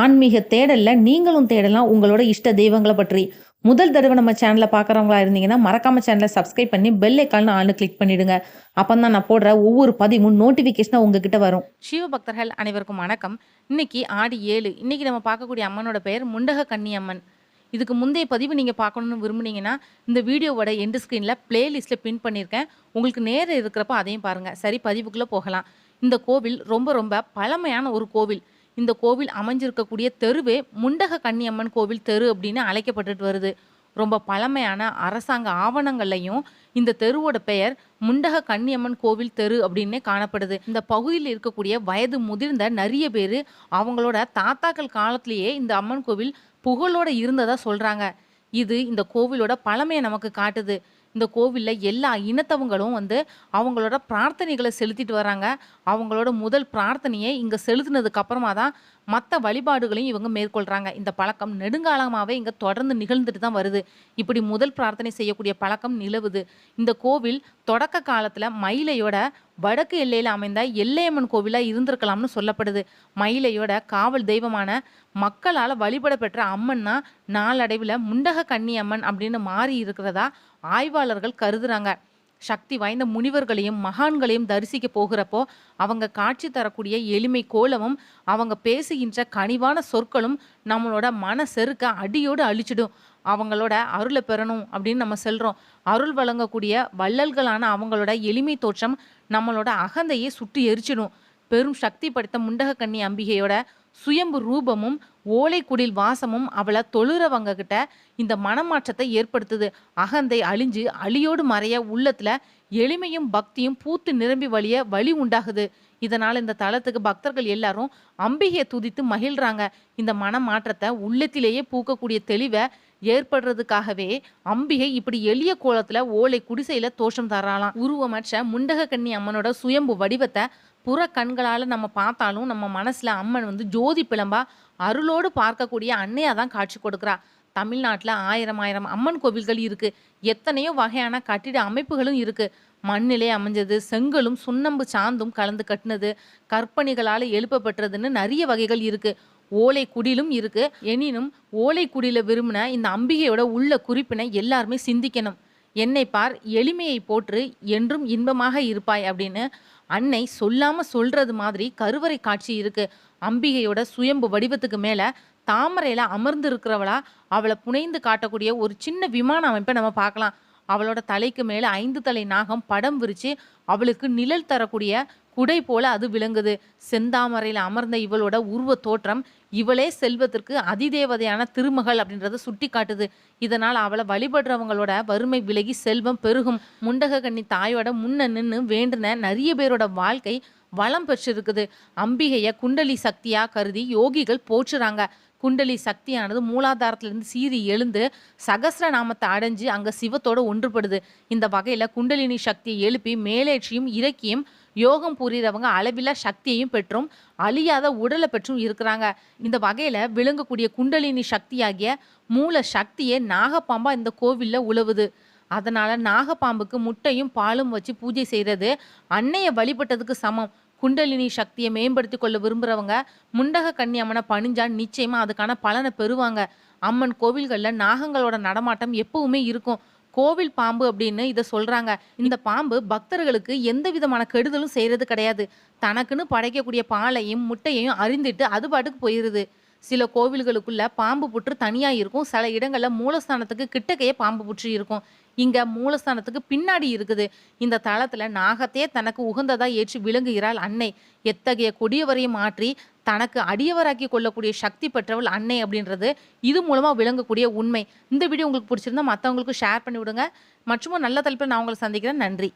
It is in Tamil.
ஆன்மீக தேடல்ல நீங்களும் தேடலாம். உங்களோட இஷ்ட தெய்வங்களை பற்றி. முதல் தடவை நம்ம சேனலை பார்க்குறவங்களா இருந்தீங்கன்னா மறக்காம சேனலை சப்ஸ்கிரைப் பண்ணி பெல் ஐக்கால்னு ஆளு கிளிக் பண்ணிடுங்க. அப்போ தான் நான் போடுற ஒவ்வொரு பதிவும் நோட்டிஃபிகேஷனாக உங்ககிட்ட வரும். சிவபக்தர்கள் அனைவருக்கும் வணக்கம். இன்னைக்கு ஆடி ஏழு. இன்னைக்கு நம்ம பார்க்கக்கூடிய அம்மனோட பெயர் முண்டக கன்னி அம்மன் இதுக்கு முந்தைய பதிவு நீங்கள் பார்க்கணுன்னு விரும்புனீங்கன்னா இந்த வீடியோவோட எண்டு ஸ்க்ரீனில் பிளேலிஸ்ட்டில் பின் பண்ணியிருக்கேன் உங்களுக்கு நேரம் இருக்கிறப்ப அதையும் பாருங்கள் சரி பதிவுக்குள்ளே போகலாம். இந்த கோவில் ரொம்ப ரொம்ப பழமையான ஒரு கோவில். இந்த கோவில் அமைஞ்சிருக்கக்கூடிய தெருவே முண்டக கன்னியம்மன் கோவில் தெரு அப்படின்னு அழைக்கப்பட்டுட்டு வருது. ரொம்ப பழமையான அரசாங்க ஆவணங்கள்லையும் இந்த தெருவோட பெயர் முண்டக கன்னியம்மன் கோவில் தெரு அப்படின்னே காணப்படுது. இந்த பகுதியில் இருக்கக்கூடிய வயது முதிர்ந்த நிறைய பேர் அவங்களோட தாத்தாக்கள் காலத்திலேயே இந்த அம்மன் கோவில் புகழோட இருந்ததா சொல்கிறாங்க இது இந்த கோவிலோட பழமையை நமக்கு காட்டுது. இந்த கோவிலில் எல்லா இனத்தவங்களும் வந்து அவங்களோட பிரார்த்தனைகளை செலுத்திட்டு வராங்க. அவங்களோட முதல் பிரார்த்தனையை இங்கே செலுத்தினதுக்கு அப்புறமா தான் மற்ற வழிபாடுகளையும் இவங்க மேற்கொள்கிறாங்க இந்த பழக்கம் நெடுங்காலமாகவே இங்கே தொடர்ந்து நிகழ்ந்துட்டு தான் வருது. இப்படி முதல் பிரார்த்தனை செய்யக்கூடிய பழக்கம் நிலவுது. இந்த கோவில் தொடக்க காலத்தில் மயிலையோட வடக்கு எல்லையில் அமைந்த எல்லையம்மன் கோவிலாக இருந்திருக்கலாம்னு சொல்லப்படுது. மயிலையோட காவல் தெய்வமான மக்களால் வழிபட பெற்ற அம்மன்னா நாளடைவில் முண்டக கன்னி அம்மன் அப்படின்னு மாறி இருக்கிறதா ஆய்வாளர்கள் கருதுறாங்க. சக்தி வாய்ந்த முனிவர்களையும் மகான்களையும் தரிசிக்க போகிறப்போ அவங்க காட்சி தரக்கூடிய எளிமை கோலமும் அவங்க பேசுகின்ற கனிவான சொற்களும் நம்மளோட மன செருக்க அடியோடு அழிச்சிடும். அவங்களோட அருளை பெறணும் அப்படின்னு நம்ம சொல்கிறோம் அருள் வழங்கக்கூடிய வள்ளல்களான அவங்களோட எளிமை தோற்றம் நம்மளோட அகந்தையை சுட்டு எரிச்சிடும். பெரும் சக்தி படைத்த முண்டக கன்னி அம்பிகையோட சுயம்பு ரூபமும் ஓலைக்குடில் வாசமும் அவளை தொழுறவங்க கிட்ட இந்த மனமாற்றத்தை ஏற்படுத்துது. அகந்தை அழிஞ்சு அழியோடு மறைய உள்ளத்துல எளிமையும் பக்தியும் பூத்து நிரம்பி வழிய வழி உண்டாகுது. இதனால் இந்த தளத்துக்கு பக்தர்கள் எல்லாரும் அம்பிகையை துதித்து மகிழ்றாங்க. இந்த மனமாற்றத்தை உள்ளத்திலேயே பூக்கக்கூடிய தெளிவை ஏற்படுறதுக்காகவே அம்பிகை இப்படி எளிய கோலத்துல ஓலை குடிசையில தோஷம் தராலாம் உருவமற்ற முண்டக கன்னி அம்மனோட சுயம்பு வடிவத்தை புற கண்களால் நம்ம பார்த்தாலும் நம்ம மனசில் அம்மன் வந்து ஜோதி பிளம்பா அருளோடு பார்க்கக்கூடிய அன்னையாக தான் காட்சி கொடுக்குறா. தமிழ்நாட்டில் ஆயிரம் ஆயிரம் அம்மன் கோவில்கள் இருக்குது எத்தனையோ வகையான கட்டிட அமைப்புகளும் இருக்குது மண்ணிலே அமைஞ்சது செங்கலும் சுண்ணம்பு சாந்தும் கலந்து கட்டினது கற்பனைகளால் எழுப்பப்பட்டதுன்னு நிறைய வகைகள் இருக்குது ஓலை குடிலும் இருக்குது எனினும் ஓலை குடியில் விரும்பின இந்த அம்பிகையோட உள்ள குறிப்பினை எல்லாருமே சிந்திக்கணும். என்னை பார் எளிமையை போற்று என்றும் இன்பமாக இருப்பாய் அப்படின்னு அன்னை சொல்லாம சொல்றது மாதிரி கருவறை காட்சி இருக்கு. அம்பிகையோட சுயம்பு வடிவத்துக்கு மேல தாமரையில அமர்ந்து இருக்கிறவளா அவளை புனைந்து காட்டக்கூடிய ஒரு சின்ன விமான அமைப்பை நம்ம பார்க்கலாம். அவளோட தலைக்கு மேல ஐந்து தலை நாகம் படம் விரிச்சு அவளுக்கு நிழல் தரக்கூடிய குடை போல அது விளங்குது. செந்தாமரையில் அமர்ந்த இவளோட உருவ தோற்றம் இவளே செல்வத்திற்கு அதிதேவதையான திருமகள் அப்படின்றத சுட்டி காட்டுது இதனால் அவளை வழிபடுறவங்களோட வறுமை விலகி செல்வம் பெருகும். முண்டக கன்னி தாயோட முன்ன நின்று வேண்டுன நிறைய பேரோட வாழ்க்கை வளம் பெற்றிருக்குது. அம்பிகைய குண்டலி சக்தியா கருதி யோகிகள் போற்றுறாங்க. குண்டலி சக்தியானது மூலாதாரத்திலிருந்து சீறி எழுந்து சகசிர நாமத்தை அடைஞ்சு அங்கே சிவத்தோட ஒன்றுபடுது. இந்த வகையில் குண்டலினி சக்தியை எழுப்பி மேலேற்றியும் இறக்கியும் யோகம் புரியிறவங்க அளவில் சக்தியையும் பெற்றும் அழியாத உடலை பெற்றும் இருக்கிறாங்க. இந்த வகையில் விளங்கக்கூடிய குண்டலினி சக்தியாகிய மூல சக்தியே நாகப்பாம்பா இந்த கோவில்ல உழவுது. அதனால் நாகப்பாம்புக்கு முட்டையும் பாலும் வச்சு பூஜை செய்கிறது அன்னையை வழிபட்டதுக்கு சமம். குண்டலினி சக்தியை மேம்படுத்தி கொள்ள விரும்புகிறவங்க முண்டக கன்னி அம்மனை பணிஞ்சா நிச்சயமா அதுக்கான பலனை பெறுவாங்க. அம்மன் கோவில்களில் நாகங்களோட நடமாட்டம் எப்பவுமே இருக்கும். கோவில் பாம்பு அப்படின்னு இதை சொல்றாங்க. இந்த பாம்பு பக்தர்களுக்கு எந்த விதமான கெடுதலும் செய்யறது கிடையாது. தனக்குன்னு படைக்கக்கூடிய பாலையும் முட்டையையும் அறிந்துட்டு அது பாட்டுக்கு போயிருது. சில கோவில்களுக்குள்ள பாம்பு புற்று தனியாக இருக்கும். சில இடங்களில் மூலஸ்தானத்துக்கு கிட்டக்கையே பாம்பு புற்று இருக்கும். இங்க மூலஸ்தானத்துக்கு பின்னாடி இருக்குது. இந்த தளத்துல நாகத்தே தனக்கு உகந்ததா ஏற்றி விளங்குகிறாள் அன்னை. எத்தகைய கொடியவரையும் மாற்றி தனக்கு அடியவராக்கி கொள்ளக்கூடிய சக்தி பெற்றவள் அன்னை அப்படின்றது இது மூலமாக விளங்கக்கூடிய உண்மை. இந்த வீடியோ உங்களுக்கு பிடிச்சிருந்தா மற்றவங்களுக்கு ஷேர் பண்ணி விடுங்க. மற்றும் நல்ல தலைப்பில் நான் உங்களை சந்திக்கிறேன். நன்றி.